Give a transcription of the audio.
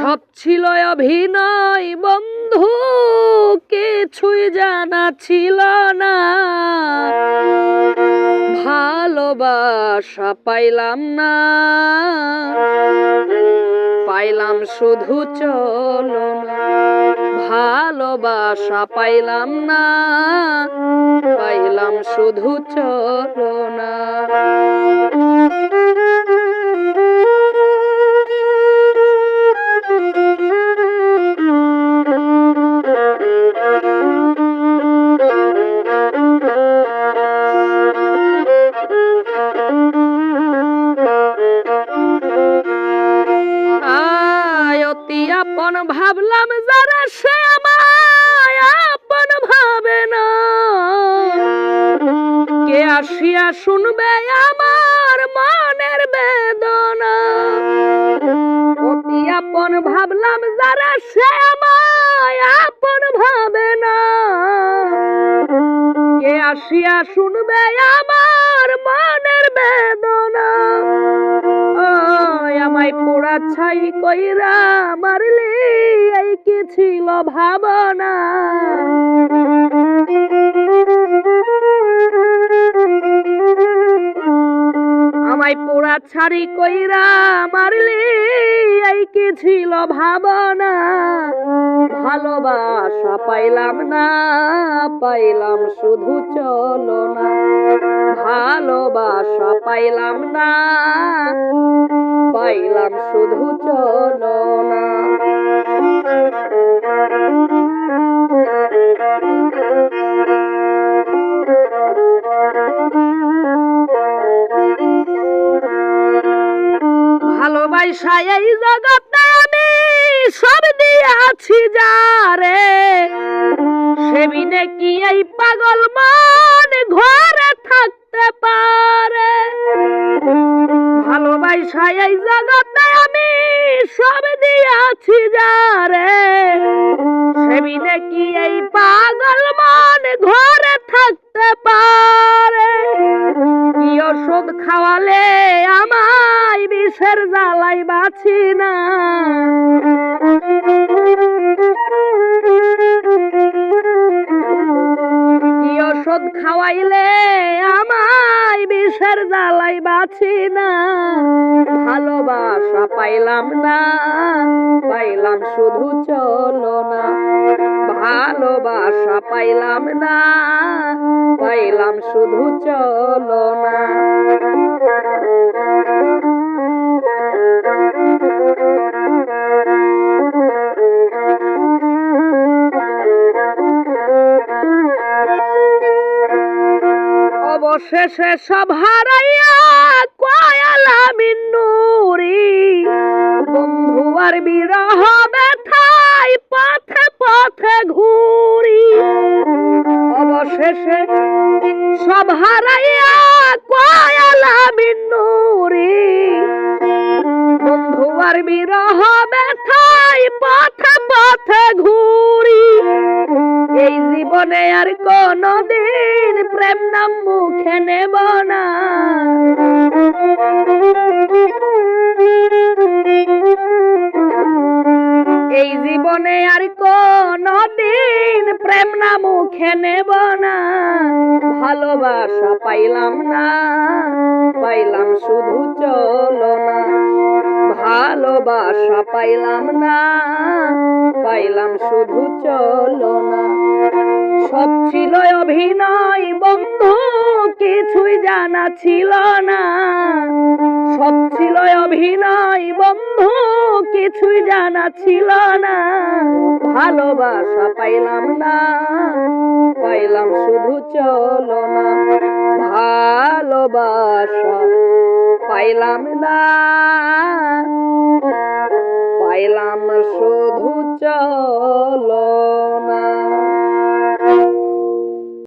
সব ছিল অভিনয়, বন্ধু, কিছুই জানা ছিল না। ভালোবাসা পাইলাম না। পাইলাম শুধু চলো ভালোবাসা পাইলাম না। পাইলাম শুধু চলো না ভাবলাম যারা সে আমায় আপন ভাবে না? কে আসিয়া শুনবে আমার মনের বেদনা? অতি আপন ভাবলাম যারা সে আমায় আপন ভাবে না। কে আসিয়া শুনবে আমার মনের বেদনা? আমায় পোড়া ছাই কইরা মারলি এই কি ছিল ভাবনা? আমায় পোড়া ছাড়ি কইরা মারলি এই কি ছিল ভাবনা? ভালোবাসা পাইলাম না, পাইলাম শুধু চলো না ভালোবাসা পাইলাম না পাইলাম শুধু চলো না। ভালোবাসা এই জগতে আমি সব দিয়াছি যারে। সেবিনে কি এই পাগল মন ঘরে থাকতে এই জগতে আমি সব দিয়াছি যারে সেবি কি এই পাগল মন ঘরে থাকতে পারে। কি ওষুধ খাওয়ালে আমায় বিষের জ্বালাই বাছি না। ওষুধ খাওয়াইলে আমায় বিষের জ্বালাই বাছি না। ভালোবাসা পাইলাম না, পাইলাম শুধু চলো না ভালোবাসা পাইলাম না, পাইলাম শুধু চলো না অবশেষে সব হারাইয়া কয়ালা মিন্নুরি বন্ধু আর বিরহ ব্যথায় পথে পথে ঘুরি। অবশেষে সব হারাইয়া কয়ালা মিন্নুরি বন্ধু আর বিরহ ব্যথায় পথে পথে ঘুরি। এই জীবনে আর কোনো দিন প্রেম নাম মুখে নেব না। এই জীবনে আর কোনো দিন প্রেম না মুখে নেব না। ভালোবাসা পাইলাম না, পাইলাম শুধু চলো না। ভালোবাসা পাইলাম না, পাইলাম শুধু চলো না। সব ছিল অভিনয়, বন্ধু, কিছুই জানা ছিল না। সব ছিল অভিনয়, বন্ধু, কিছুই জানা ছিল না। ভালোবাসা পাইলাম না, পাইলাম শুধু চলো না ভালোবাসা পাইলাম না।